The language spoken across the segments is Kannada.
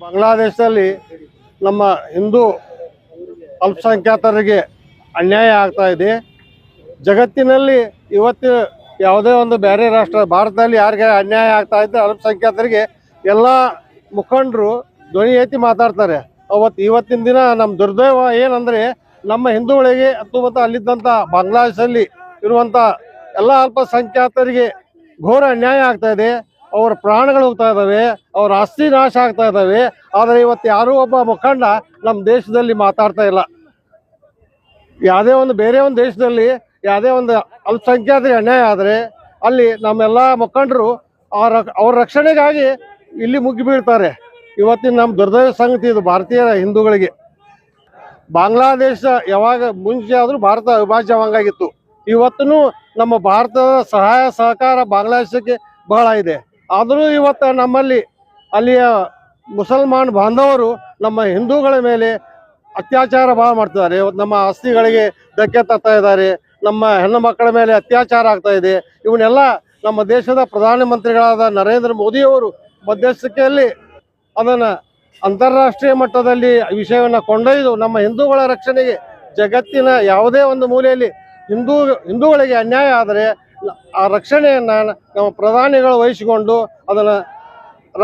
ಬಾಂಗ್ಲಾದೇಶದಲ್ಲಿ ನಮ್ಮ ಹಿಂದೂ ಅಲ್ಪಸಂಖ್ಯಾತರಿಗೆ ಅನ್ಯಾಯ ಆಗ್ತಾ ಇದೆ. ಜಗತ್ತಿನಲ್ಲಿ ಇವತ್ತು ಯಾವುದೇ ಒಂದು ಬೇರೆ ರಾಷ್ಟ್ರ, ಭಾರತದಲ್ಲಿ ಯಾರಿಗೆ ಅನ್ಯಾಯ ಆಗ್ತಾ ಇದೆ, ಅಲ್ಪಸಂಖ್ಯಾತರಿಗೆ ಎಲ್ಲ ಮುಖಂಡರು ಧ್ವನಿ ಎತ್ತಿ ಮಾತಾಡ್ತಾರೆ. ಅವತ್ತು ಇವತ್ತಿನ ದಿನ ನಮ್ಮ ದುರ್ದೈವ ಏನಂದರೆ ನಮ್ಮ ಹಿಂದೂಗಳಿಗೆ ಮತ್ತು ಅಲ್ಲಿದ್ದಂಥ ಬಾಂಗ್ಲಾದೇಶದಲ್ಲಿ ಇರುವಂಥ ಎಲ್ಲ ಅಲ್ಪಸಂಖ್ಯಾತರಿಗೆ ಘೋರ ಅನ್ಯಾಯ ಆಗ್ತಾ ಇದೆ. ಅವರ ಪ್ರಾಣಗಳು ಹೋಗ್ತಾ ಇದ್ದಾವೆ, ಅವ್ರ ಆಸ್ತಿ ನಾಶ ಆಗ್ತಾ ಇದ್ದಾವೆ, ಆದರೆ ಇವತ್ತು ಯಾರೂ ಒಬ್ಬ ಮುಖಂಡ ನಮ್ಮ ದೇಶದಲ್ಲಿ ಮಾತಾಡ್ತಾ ಇಲ್ಲ. ಯಾವುದೇ ಒಂದು, ಬೇರೆ ಒಂದು ದೇಶದಲ್ಲಿ ಯಾವುದೇ ಒಂದು ಅಲ್ಪಸಂಖ್ಯಾತರಿಗೆ ಅನ್ಯಾಯ ಆದರೆ ಅಲ್ಲಿ ನಮ್ಮೆಲ್ಲ ಮುಖಂಡರು ಅವರ ಅವ್ರ ರಕ್ಷಣೆಗಾಗಿ ಇಲ್ಲಿ ಮುಗಿ ಬೀಳ್ತಾರೆ. ಇವತ್ತಿನ ನಮ್ಮ ದುರ್ದೈವ ಸಂಗತಿ ಇದು ಭಾರತೀಯ ಹಿಂದೂಗಳಿಗೆ. ಬಾಂಗ್ಲಾದೇಶ ಯಾವಾಗ ಮುಂಚೆ ಆದರೂ ಭಾರತ ಅವಿಭಾಜ್ಯವಂಗಾಗಿತ್ತು. ಇವತ್ತೂ ನಮ್ಮ ಭಾರತದ ಸಹಾಯ ಸಹಕಾರ ಬಾಂಗ್ಲಾದೇಶಕ್ಕೆ ಬಹಳ ಇದೆ. ಆದರೂ ಇವತ್ತು ನಮ್ಮಲ್ಲಿ ಅಲ್ಲಿಯ ಮುಸಲ್ಮಾನ್ ಬಾಂಧವರು ನಮ್ಮ ಹಿಂದೂಗಳ ಮೇಲೆ ಅತ್ಯಾಚಾರ ಭಾಳ ಮಾಡ್ತಿದ್ದಾರೆ. ಇವತ್ತು ನಮ್ಮ ಆಸ್ತಿಗಳಿಗೆ ಧಕ್ಕೆ ತರ್ತಾ ಇದ್ದಾರೆ. ನಮ್ಮ ಹೆಣ್ಣು ಮಕ್ಕಳ ಮೇಲೆ ಅತ್ಯಾಚಾರ ಆಗ್ತಾ ಇದೆ. ಇವನ್ನೆಲ್ಲ ನಮ್ಮ ದೇಶದ ಪ್ರಧಾನಮಂತ್ರಿಗಳಾದ ನರೇಂದ್ರ ಮೋದಿಯವರು ಮಧ್ಯಸ್ಥಿಕೆಯಲ್ಲಿ ಅದನ್ನು ಅಂತಾರಾಷ್ಟ್ರೀಯ ಮಟ್ಟದಲ್ಲಿ ವಿಷಯವನ್ನು ಕೊಂಡೊಯ್ದು ನಮ್ಮ ಹಿಂದೂಗಳ ರಕ್ಷಣೆಗೆ ಜಗತ್ತಿನ ಯಾವುದೇ ಒಂದು ಮೂಲೆಯಲ್ಲಿ ಹಿಂದೂ ಹಿಂದೂಗಳಿಗೆ ಅನ್ಯಾಯ ಆದರೆ ಆ ರಕ್ಷಣೆಯನ್ನು ನಮ್ಮ ಪ್ರಧಾನಿಗಳು ವಹಿಸಿಕೊಂಡು ಅದನ್ನು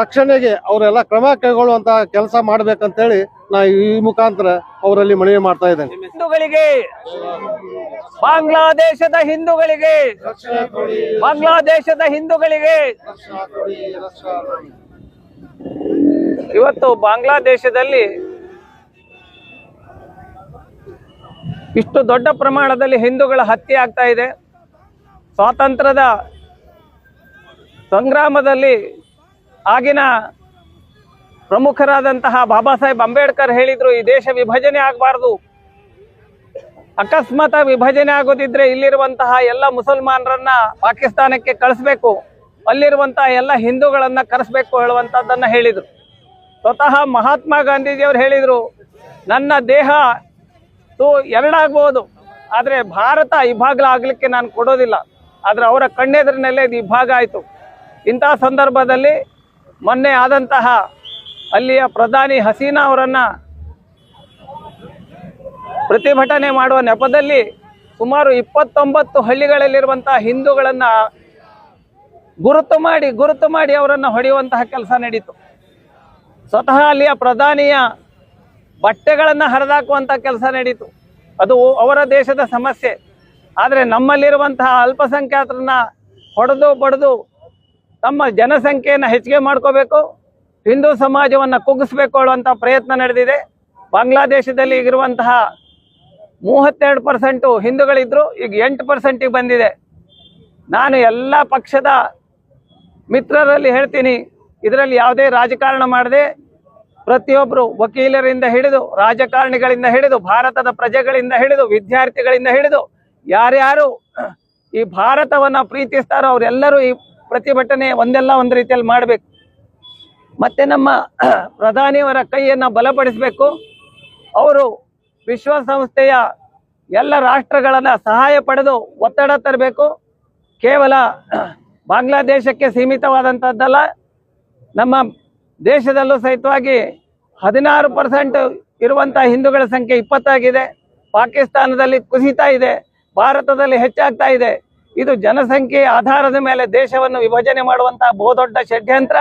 ರಕ್ಷಣೆಗೆ ಅವರೆಲ್ಲ ಕ್ರಮ ಕೈಗೊಳ್ಳುವಂತಹ ಕೆಲಸ ಮಾಡ್ಬೇಕಂತೇಳಿ ನಾ ಈ ಮುಖಾಂತರ ಅವರಲ್ಲಿ ಮನವಿ ಮಾಡ್ತಾ ಇದ್ದೇನೆ. ಹಿಂದೂಗಳಿಗೆ, ಬಾಂಗ್ಲಾದೇಶದ ಹಿಂದೂಗಳಿಗೆ ಬಾಂಗ್ಲಾದೇಶದ ಹಿಂದೂಗಳಿಗೆ. ಇವತ್ತು ಬಾಂಗ್ಲಾದೇಶದಲ್ಲಿ ಇಷ್ಟು ದೊಡ್ಡ ಪ್ರಮಾಣದಲ್ಲಿ ಹಿಂದೂಗಳ ಹತ್ಯೆ ಆಗ್ತಾ ಇದೆ. ಸ್ವಾತಂತ್ರ್ಯದ ಸಂಗ್ರಾಮದಲ್ಲಿ ಆಗಿನ ಪ್ರಮುಖರಾದಂತಹ ಬಾಬಾ ಸಾಹೇಬ್ ಅಂಬೇಡ್ಕರ್ ಹೇಳಿದ್ರು, ಈ ದೇಶ ವಿಭಜನೆ ಆಗಬಾರ್ದು. ಅಕಸ್ಮಾತ್ ವಿಭಜನೆ ಆಗೋದಿದ್ರೆ ಇಲ್ಲಿರುವಂತಹ ಎಲ್ಲ ಮುಸಲ್ಮಾನರನ್ನ ಪಾಕಿಸ್ತಾನಕ್ಕೆ ಕಳಿಸ್ಬೇಕು, ಅಲ್ಲಿರುವಂತಹ ಎಲ್ಲ ಹಿಂದೂಗಳನ್ನ ಕರೆಸ್ಬೇಕು ಹೇಳುವಂತದ್ದನ್ನ ಹೇಳಿದ್ರು. ಸ್ವತಃ ಮಹಾತ್ಮ ಗಾಂಧೀಜಿಯವರು ಹೇಳಿದ್ರು, ನನ್ನ ದೇಹ ತು ಎರಡಾಗ್ಬೋದು, ಆದ್ರೆ ಭಾರತ ಇಭಾಗ್ಲ ಆಗ್ಲಿಕ್ಕೆ ನಾನು ಕೊಡೋದಿಲ್ಲ. ಆದ್ರೆ ಅವರ ಕಣ್ಣೆದರಿನಲ್ಲೇ ಇದು ಇಬ್ಬಾಗ ಆಯಿತು. ಇಂತಹ ಸಂದರ್ಭದಲ್ಲಿ ಮೊನ್ನೆ ಆದಂತಹ ಅಲ್ಲಿಯ ಪ್ರಧಾನಿ ಹಸೀನಾ ಅವರನ್ನು ಪ್ರತಿಭಟನೆ ಮಾಡುವ ನೆಪದಲ್ಲಿ ಸುಮಾರು ಇಪ್ಪತ್ತೊಂಬತ್ತು ಹಳ್ಳಿಗಳಲ್ಲಿರುವಂತಹ ಹಿಂದೂಗಳನ್ನು ಗುರುತು ಮಾಡಿ ಗುರುತು ಮಾಡಿ ಅವರನ್ನು ಹೊಡೆಯುವಂತಹ ಕೆಲಸ ನಡೀತು. ಸ್ವತಃ ಅಲ್ಲಿಯ ಪ್ರಧಾನಿಯ ಬಟ್ಟೆಗಳನ್ನು ಹರಿದಾಕುವಂಥ ಕೆಲಸ ನಡೀತು. ಅದು ಅವರ ದೇಶದ ಸಮಸ್ಯೆ. ಆದರೆ ನಮ್ಮಲ್ಲಿರುವಂತಹ ಅಲ್ಪಸಂಖ್ಯಾತರನ್ನ ಹೊಡೆದು ಬಡಿದು ತಮ್ಮ ಜನಸಂಖ್ಯೆಯನ್ನು ಹೆಚ್ಚಿಗೆ ಮಾಡ್ಕೋಬೇಕು, ಹಿಂದೂ ಸಮಾಜವನ್ನು ಕುಗ್ಗಿಸ್ಬೇಕು ಅನ್ನುವಂಥ ಪ್ರಯತ್ನ ನಡೆದಿದೆ. ಬಾಂಗ್ಲಾದೇಶದಲ್ಲಿ ಈಗಿರುವಂತಹ ಮೂವತ್ತೆರಡು ಪರ್ಸೆಂಟು ಹಿಂದೂಗಳಿದ್ದರು ಈಗ ಎಂಟು ಪರ್ಸೆಂಟಿಗೆ ಬಂದಿದೆ. ನಾನು ಎಲ್ಲ ಪಕ್ಷದ ಮಿತ್ರರಲ್ಲಿ ಹೇಳ್ತೀನಿ, ಇದರಲ್ಲಿ ಯಾವುದೇ ರಾಜಕಾರಣ ಮಾಡದೆ ಪ್ರತಿಯೊಬ್ಬರು ವಕೀಲರಿಂದ ಹಿಡಿದು, ರಾಜಕಾರಣಿಗಳಿಂದ ಹಿಡಿದು, ಭಾರತದ ಪ್ರಜೆಗಳಿಂದ ಹಿಡಿದು, ವಿದ್ಯಾರ್ಥಿಗಳಿಂದ ಹಿಡಿದು ಯಾರ್ಯಾರು ಈ ಭಾರತವನ್ನ ಪ್ರೀತಿಸ್ತಾರೋ ಅವರೆಲ್ಲರೂ ಈ ಪ್ರತಿಭಟನೆ ಒಂದೆಲ್ಲ ಒಂದು ರೀತಿಯಲ್ಲಿ ಮಾಡಬೇಕು. ಮತ್ತೆ ನಮ್ಮ ಪ್ರಧಾನಿಯವರ ಕೈಯನ್ನು ಬಲಪಡಿಸಬೇಕು. ಅವರು ವಿಶ್ವಸಂಸ್ಥೆಯ ಎಲ್ಲ ರಾಷ್ಟ್ರಗಳನ್ನ ಸಹಾಯ ಪಡೆದು ಒತ್ತಡ ತರಬೇಕು. ಕೇವಲ ಬಾಂಗ್ಲಾದೇಶಕ್ಕೆ ಸೀಮಿತವಾದಂಥದ್ದಲ್ಲ ನಮ್ಮ ದೇಶದಲ್ಲೂ ಸಹಿತವಾಗಿ ಹದಿನಾರು ಪರ್ಸೆಂಟ್ ಇರುವಂಥ ಹಿಂದೂಗಳ ಸಂಖ್ಯೆ ಇಪ್ಪತ್ತಾಗಿದೆ. ಪಾಕಿಸ್ತಾನದಲ್ಲಿ ಕುಸಿತ ಇದೆ. ಭಾರತದಲ್ಲಿ ಹೆಚ್ಚಾಗ್ತಾ ಇದೆ. ಇದು ಜನಸಂಖ್ಯೆ ಆಧಾರದ ಮೇಲೆ ದೇಶವನ್ನು ವಿಭಜನೆ ಮಾಡುವಂತಹ ಬಹುದೊಡ್ಡ ಷಡ್ಯಂತ್ರ.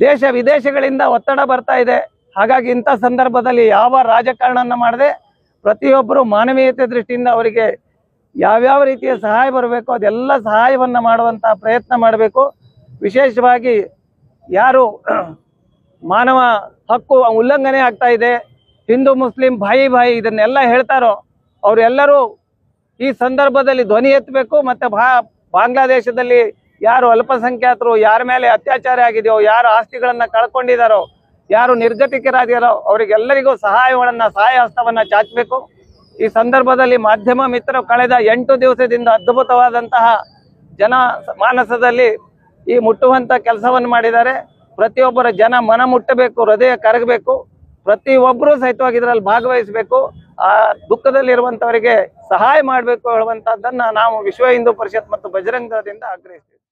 ದೇಶ ವಿದೇಶಗಳಿಂದ ಒತ್ತಡ ಬರ್ತಾ ಇದೆ. ಹಾಗಾಗಿ ಇಂಥ ಸಂದರ್ಭದಲ್ಲಿ ಯಾವ ರಾಜಕಾರಣನ ಮಾಡದೆ ಪ್ರತಿಯೊಬ್ಬರು ಮಾನವೀಯತೆ ದೃಷ್ಟಿಯಿಂದ ಅವರಿಗೆ ಯಾವ್ಯಾವ ರೀತಿಯ ಸಹಾಯ ಬರಬೇಕು ಅದೆಲ್ಲ ಸಹಾಯವನ್ನ ಮಾಡುವಂತ ಪ್ರಯತ್ನ ಮಾಡಬೇಕು. ವಿಶೇಷವಾಗಿ ಯಾರು ಮಾನವ ಹಕ್ಕು ಉಲ್ಲಂಘನೆ ಆಗ್ತಾ ಇದೆ. ಹಿಂದೂ, ಮುಸ್ಲಿಂ ಬಾಯಿ ಬಾಯಿ ಇದನ್ನೆಲ್ಲ ಹೇಳ್ತಾರೋ ಅವರೆಲ್ಲರೂ ಈ ಸಂದರ್ಭದಲ್ಲಿ ಧ್ವನಿ ಎತ್ತಬೇಕು ಮತ್ತೆ ಭಾ ಬಾಂಗ್ಲಾದೇಶದಲ್ಲಿ ಯಾರು ಅಲ್ಪಸಂಖ್ಯಾತರು, ಯಾರ ಮೇಲೆ ಅತ್ಯಾಚಾರ ಆಗಿದೆಯೋ, ಯಾರು ಆಸ್ತಿಗಳನ್ನ ಕಳ್ಕೊಂಡಿದಾರೋ, ಯಾರು ನಿರ್ಗತಿಕರಾಗಿರೋ ಅವರಿಗೆಲ್ಲರಿಗೂ ಸಹಾಯಗಳನ್ನ ಸಹಾಯ ಹಸ್ತವನ್ನ ಚಾಚಬೇಕು. ಈ ಸಂದರ್ಭದಲ್ಲಿ ಮಾಧ್ಯಮ ಮಿತ್ರರು ಕಳೆದ ಎಂಟು ದಿವಸದಿಂದ ಅದ್ಭುತವಾದಂತಹ ಜನ ಮಾನಸದಲ್ಲಿ ಈ ಮುಟ್ಟುವಂತ ಕೆಲಸವನ್ನು ಮಾಡಿದ್ದಾರೆ. ಪ್ರತಿಯೊಬ್ಬರ ಜನ ಮನ ಮುಟ್ಟಬೇಕು, ಹೃದಯ ಕರಗಬೇಕು. ಪ್ರತಿಯೊಬ್ಬರೂ ಸಹಿತವಾಗಿ ಇದರಲ್ಲಿ ಭಾಗವಹಿಸಬೇಕು. ಆ ದುಃಖದಲ್ಲಿರುವಂತವರಿಗೆ ಸಹಾಯ ಮಾಡಬೇಕು ಹೇಳುವಂತದ್ದನ್ನ ನಾವು ವಿಶ್ವ ಹಿಂದೂ ಪರಿಷತ್ ಮತ್ತು ಬಜರಂಗ ದಳದಿಂದ ಆಗ್ರಹಿಸ್ತೀವಿ.